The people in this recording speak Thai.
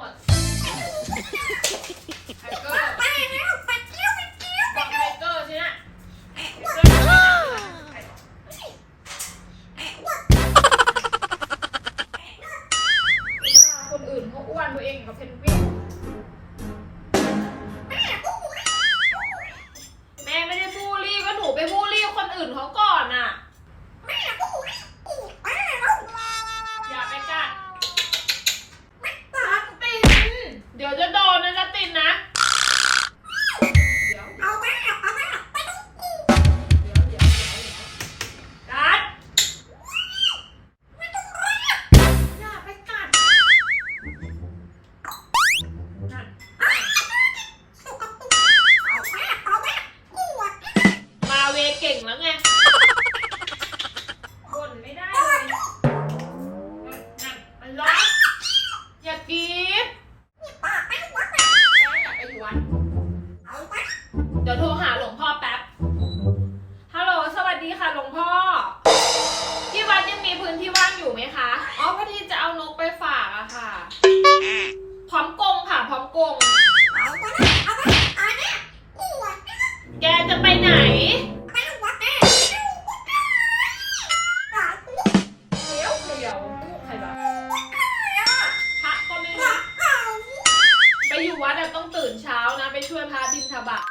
ไทเกอร์ไปแล้วไปเที่ยวไปเที่ยวบอกไทเกอร์ใช่ไหมแอะไทอ้วนเกอร์ใครบอกแอะอ้วนว่าคนอื่นเขาอ้วนตัวเองกับเพนกวิน งแล้วไงบ่นไม่ได้เอาเลยลูกนั่นนั่นมันร้อนอย่ากรีดนี่ป้าไปวัดแม่แม่อยากไปอยู่วัดเอาไปเดี๋ยวโทรหาหลวงพ่อแป๊บ ฮัลโหล สวัสดีค่ะหลวงพ่อ ที่วัดยังมีพื้นที่ว่างอยู่ไหมคะ อ๋อพอดีจะเอานกไปฝากอะค่ะ พร้อมกรงค่ะ พร้อมกรง ตื่นเช้านะ ไปช่วยพระบินทบาท